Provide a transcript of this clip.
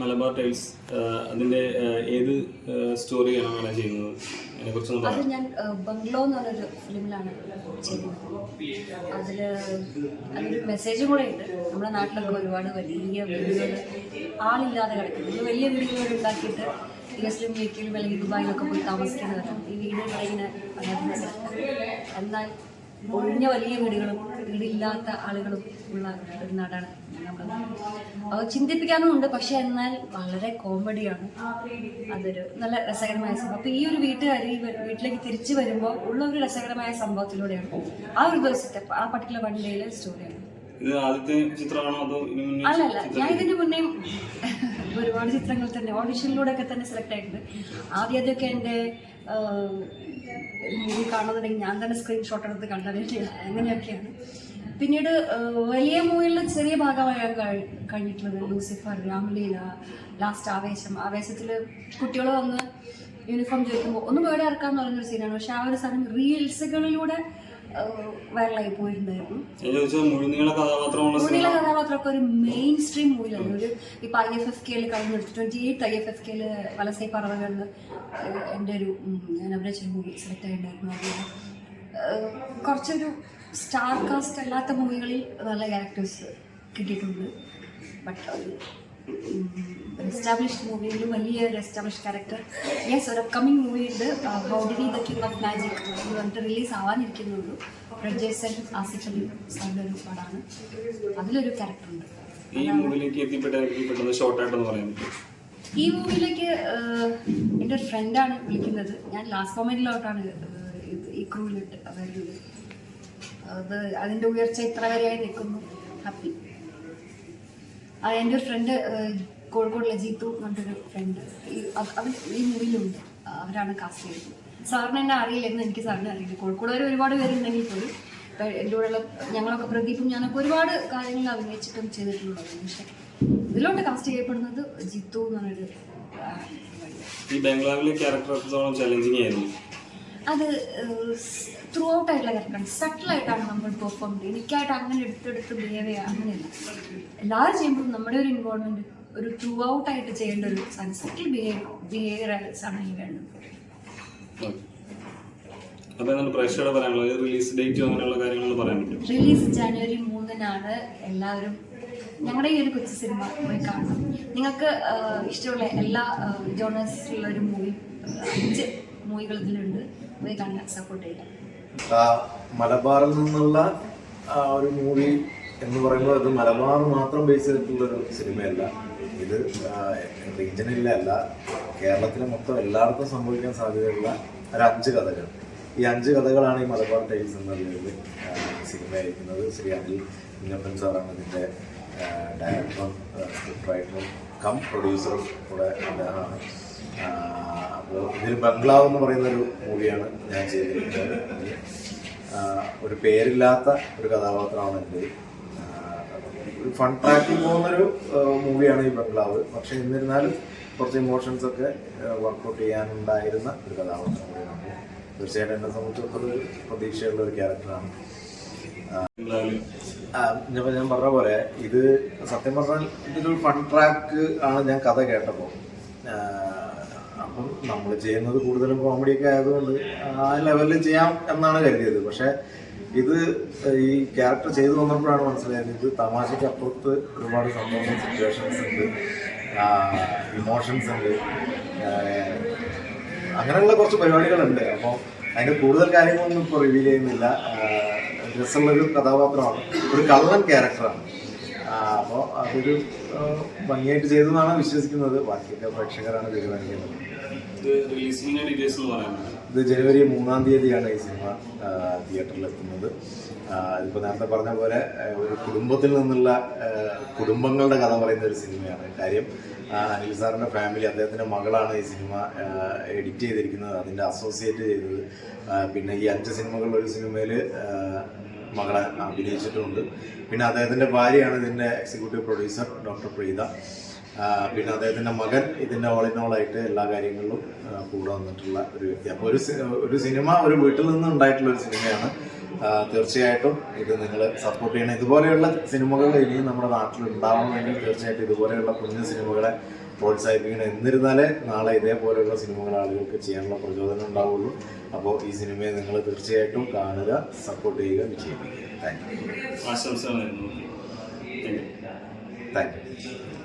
Malabar tiles അതിന്റെ ഏത് സ്റ്റോറിയാണ് അങ്ങനെ ചെയ്യുന്നത്? അതിനെ കുറിച്ച് അത് ഞാൻ ബംഗ്ലോ എന്ന് പറഞ്ഞൊരു ഫിലിമിലാണ് അതിൽ അതിൽ അതിലൊരു മെസ്സേജും കൂടെ ഉണ്ട്. നമ്മുടെ നാട്ടിലൊക്കെ ഒരുപാട് വലിയ വീടുകൾ ആളില്ലാതെ കിടക്കുന്നു. ഇത് വലിയ വീടുകൾ ഉണ്ടാക്കിയിട്ട് യു എസിലും യു കെയിലും അല്ലെങ്കിൽ ദുബായിലൊക്കെ പോയി താമസിക്കുന്നവരാണ്. ഈ വീടുകൾ ഇങ്ങനെ എന്നാൽ ഒഴിഞ്ഞ വലിയ വീടുകളും വീടില്ലാത്ത ആളുകളും ഉള്ള ഒരു നാടാണ് നമ്മുടെ അത് ചിന്തിപ്പിക്കാനും ഉണ്ട്. പക്ഷെ എന്നാൽ വളരെ കോമഡിയാണ്. അതൊരു നല്ല രസകരമായ സംഭവം. അപ്പോൾ ഈ ഒരു വീട്ടുകാർ ഈ വീട്ടിലേക്ക് തിരിച്ചു വരുമ്പോൾ ഉള്ള ഒരു രസകരമായ സംഭവത്തിലൂടെയാണ്. ആ ഒരു ദിവസത്തെ ആ പർട്ടിക്കുലർ വൺ ഡേയിലെ സ്റ്റോറിയാണ് ഇത് ആദ്യത്തെ ചിത്രമാണോ അതോ മുന്നേ അല്ലല്ല ഞാൻ ഇതിന് മുന്നേ ഒരുപാട് ചിത്രങ്ങൾ തന്നെ ഓഡിഷനിലൂടെ ഒക്കെ തന്നെ സെലക്ട് ആയിട്ടുണ്ട്. ആദ്യം ആദ്യമൊക്കെ എന്റെ മൂവി കാണുന്നുണ്ടെങ്കിൽ ഞാൻ തന്നെ സ്ക്രീൻഷോട്ട് എടുത്ത് കണ്ടറിയില്ല അങ്ങനെയൊക്കെയാണ്. പിന്നീട് വലിയ മൂവികളിൽ ചെറിയ ഭാഗമാകാൻ കഴി കഴിഞ്ഞിട്ടുള്ളത്. ലൂസിഫർ രാംലീല ലാസ്റ്റ് ആവേശം. ആവേശത്തിൽ കുട്ടികൾ വന്ന് യൂണിഫോം ചോദിക്കുമ്പോൾ ഒന്ന് വേടെ ഇറക്കാന്ന് പറയുന്നൊരു സീനാണ്. പക്ഷെ ആ ഒരു സാധനം റീൽസുകളിലൂടെ വൈറലായി പോയിട്ടുണ്ടായിരുന്നു ഞാൻ മുഴുനീള കഥാപാത്രമൊക്കെ ഒരു മെയിൻ സ്ട്രീം മൂവിയാണ് ഒരു ഇപ്പൊ ഐ എഫ് എഫ് കെയിൽ കഴിഞ്ഞ twenty eight I F F കെയിൽ വലസൈ പറവകളിൽ എന്റെ ഒരു ഞാൻ അഭിനയിച്ചൊരു മൂവി സെലക്ട് ആയിട്ടുണ്ടായിരുന്നു കുറച്ചൊരു സ്റ്റാർ കാസ്റ്റ് അല്ലാത്ത മൂവികളിൽ നല്ല ക്യാരക്ടേഴ്സ് കിട്ടിയിട്ടുണ്ട്. ബട്ട് ഒരു എസ്റ്റാബ്ലിഷ്ഡ് മൂവിയിൽ വലിയ ഒരു എസ്റ്റാബ്ലിഷ് ക്യാരക്ടർ യെസ് ഒരു അപ്കമിങ് മൂവി ഉണ്ട്. Houdini the king of magic എന്ന് പറഞ്ഞിട്ട് റിലീസ് ആവാനിരിക്കുന്നുള്ളൂ. പ്രജേസൻ ആസിഫ് അലി സാറിന്റെ ഒരു പാടാണ് അതിലൊരു ക്യാരക്ടർ ഉണ്ട്. ഈ മൂവിയിലേക്ക് ഷോർട്ടായിട്ടൊന്ന് പറയാൻ ഈ മൂവിയിലേക്ക് എന്റെ ഒരു ഫ്രണ്ടാണ് വിളിക്കുന്നത്. ഞാൻ ലാസ്റ്റ് മൊമെന്റിലോട്ടാണ് ഈ ക്രൂവിലിട്ട് അതായത് അത് അതിന്റെ ഉയർച്ച ഇത്ര വരെയായി നിൽക്കുന്നു. ഹാപ്പി അത് എന്റെ ഒരു ഫ്രണ്ട് കോഴിക്കോടുള്ള ജീത്തു എന്നൊരു ഫ്രണ്ട് ഫ്രണ്ട് അവർ ഈ മൂവിയിലുണ്ട് അവരാണ് കാസ്റ്റ് ചെയ്തത്. സാറിന് എന്നെ അറിയില്ലെന്ന് എനിക്ക് സാറിനെ അറിയില്ല. കോഴിക്കോട് വരെ ഒരുപാട് പേരുണ്ടെങ്കിൽ ഇപ്പം എന്റെ കൂടെയുള്ള ഞങ്ങളൊക്കെ പ്രദീപും ഞാനൊക്കെ ഒരുപാട് കാര്യങ്ങൾ അഭിനയിച്ചിട്ടും ചെയ്തിട്ടുള്ളത് പക്ഷേ ഇതിലോട്ട് കാസ്റ്റ് ചെയ്യപ്പെടുന്നത് ജിത്തു എന്ന് പറഞ്ഞൊരു ഈ ബംഗ്ലാവിലെ ക്യാരക്ടർ ചലഞ്ചിങ് ആയിരുന്നു. അത് ത്രൂ ഔട്ട് ആയിട്ടുള്ള കാര്യമാണ് സട്ടിലായിട്ടാണ് നമ്മൾ പെർഫോം ചെയ്യുന്നത്. എനിക്കായിട്ട് അങ്ങനെ എടുത്തെടുത്ത് ബിഹേവ് ചെയ്യുക അങ്ങനെയല്ല. എല്ലാവരും ചെയ്യുമ്പോഴും നമ്മുടെ ഒരു ഇൻവോൾവ്മെന്റ് ഒരു ത്രൂ ഔട്ട് ആയിട്ട് ചെയ്യേണ്ട ഒരു സട്ടിൽ ബിഹേവ് ബിഹേവിയർസ് ആണ് ഈ വേണ്ടത്. റിലീസ് ഡേറ്റ് അങ്ങനെയുള്ള കാര്യങ്ങളൊന്ന് പറയാൻ പറ്റും റിലീസ് ജനുവരി മൂന്നിനാണ് എല്ലാവരും ഞങ്ങളുടെ ഈ ഒരു കൊച്ചു സിനിമ പോയി കാണണം നിങ്ങൾക്ക് ഇഷ്ടമുള്ള എല്ലാ ജോണേഴ്സിലുള്ള ഒരു മൂവി അഞ്ച് മൂവികൾ ഇതിലുണ്ട് പോയി കാണാൻ സപ്പോർട്ട് ചെയ്യാം മലബാറിൽ നിന്നുള്ള ഒരു മൂവി എന്ന് പറയുമ്പോൾ അത് മലബാർ മാത്രം ബേസ് ചെയ്തിട്ടുള്ള ഒരു സിനിമയല്ല. ഇത് റീജിയനിലല്ല കേരളത്തിലെ മൊത്തം എല്ലായിടത്തും സംഭവിക്കാൻ സാധ്യതയുള്ള ഒരു അഞ്ച് കഥകൾ. ഈ അഞ്ച് കഥകളാണ് ഈ മലബാർ ടൈൽസ് എന്ന പേരിൽ സിനിമയായിരിക്കുന്നത് ശ്രീ അനിൽ കുഞ്ഞപ്പൻ സാറാണ് ഇതിന്റെ ഡയറക്ടറും സ്ക്രിപ്റ്റ് റൈറ്ററും കം പ്രൊഡ്യൂസറും കൂടെ അദ്ദേഹമാണ്. ഇതിൽ ബംഗ്ലാവ് എന്ന് പറയുന്ന ഒരു മൂവിയാണ് ഞാൻ ചെയ്തിരിക്കുന്നത്. ഒരു പേരില്ലാത്ത ഒരു കഥാപാത്രമാണ് എന്റെ ഒരു ഫൺ ട്രാക്കിൽ പോകുന്നൊരു മൂവിയാണ് ഈ ബംഗ്ലാവ്. പക്ഷെ എന്നിരുന്നാലും കുറച്ച് ഇമോഷൻസ് ഒക്കെ വർക്കൗട്ട് ചെയ്യാനുണ്ടായിരുന്ന ഒരു കഥാപാത്രം കൂടിയാണ്. തീർച്ചയായിട്ടും എന്നെ സംബന്ധിച്ചിടത്തോളം ഒരു പ്രതീക്ഷയുള്ള ഒരു ക്യാരക്ടറാണ് ഞാൻ ഞാൻ പറഞ്ഞ പോലെ ഇത് സത്യം പറഞ്ഞാൽ ഇതൊരു ഫൺ ട്രാക്ക് ആണ് ഞാൻ കഥ കേട്ടപ്പോൾ അപ്പം നമ്മൾ ചെയ്യുന്നത് കൂടുതലും കോമഡിയൊക്കെ ആയതുകൊണ്ട് ആ ലെവലിൽ ചെയ്യാം എന്നാണ് കരുതിയത്. പക്ഷെ ഇത് ഈ ക്യാരക്ടർ ചെയ്തു വന്നപ്പോഴാണ് മനസ്സിലായത് ഇത് തമാശയ്ക്ക് അപ്പുറത്ത് ഒരുപാട് സംഭവങ്ങൾ സിറ്റുവേഷൻസ് ഉണ്ട് ഇമോഷൻസ് ഉണ്ട് അങ്ങനെയുള്ള കുറച്ച് പരിപാടികളുണ്ട്. അപ്പോൾ അതിന്റെ കൂടുതൽ കാര്യങ്ങളൊന്നും ഇപ്പോൾ റിവീൽ ചെയ്യുന്നില്ല. രസമുള്ളൊരു കഥാപാത്രമാണ്. ഒരു കള്ളൻ ക്യാരക്ടറാണ് അപ്പോൾ അതൊരു ഭംഗിയായിട്ട് ചെയ്തു എന്നാണ് വിശ്വസിക്കുന്നത്. ബാക്കിയൊക്കെ പ്രേക്ഷകരാണ് തീരുമാനിക്കുന്നത്. ഇത് ജനുവരി മൂന്നാം തീയതിയാണ് ഈ സിനിമ തിയേറ്ററിൽ എത്തുന്നത് ഇപ്പോൾ നേരത്തെ പറഞ്ഞ പോലെ ഒരു കുടുംബത്തിൽ നിന്നുള്ള കുടുംബങ്ങളുടെ കഥ പറയുന്ന ഒരു സിനിമയാണ്. കാര്യം അനിൽ സാറിന്റെ ഫാമിലി അദ്ദേഹത്തിന്റെ മകളാണ് ഈ സിനിമ എഡിറ്റ് ചെയ്തിരിക്കുന്നത് അതിന്റെ അസോസിയേറ്റ് ചെയ്തത്. പിന്നെ ഈ അഞ്ച് സിനിമകളിൽ ഒരു സിനിമയിൽ മകളെ അഭിനയിച്ചിട്ടുമുണ്ട്. പിന്നെ അദ്ദേഹത്തിന്റെ ഭാര്യയാണ് ഇതിന്റെ എക്സിക്യൂട്ടീവ് പ്രൊഡ്യൂസർ ഡോക്ടർ പ്രീത. പിന്നെ അദ്ദേഹത്തിന്റെ മകൻ ഇതിന്റെ ഓൾ ഇൻ ഓൾ ആയിട്ട് എല്ലാ കാര്യങ്ങളിലും കൂടെ വന്നിട്ടുള്ള ഒരു വ്യക്തി. അപ്പോൾ ഒരു ഒരു സിനിമ ഒരു വീട്ടിൽ നിന്ന് ഉണ്ടായിട്ടുള്ള ഒരു സിനിമയാണ്. തീർച്ചയായിട്ടും ഇത് നിങ്ങൾ സപ്പോർട്ട് ചെയ്യണം. ഇതുപോലെയുള്ള സിനിമകൾ ഇനിയും നമ്മുടെ നാട്ടിൽ ഉണ്ടാവണമെങ്കിൽ തീർച്ചയായിട്ടും ഇതുപോലെയുള്ള കുഞ്ഞു സിനിമകളെ പ്രോത്സാഹിപ്പിക്കണം. എന്നിരുന്നാലേ നാളെ ഇതേപോലെയുള്ള സിനിമകൾ ആളുകൾക്ക് ചെയ്യാനുള്ള പ്രചോദനം ഉണ്ടാവുള്ളൂ. അപ്പോൾ ഈ സിനിമയെ നിങ്ങൾ തീർച്ചയായിട്ടും കാണുക സപ്പോർട്ട് ചെയ്യുക വിജയിപ്പിക്കുക. Thank you thank you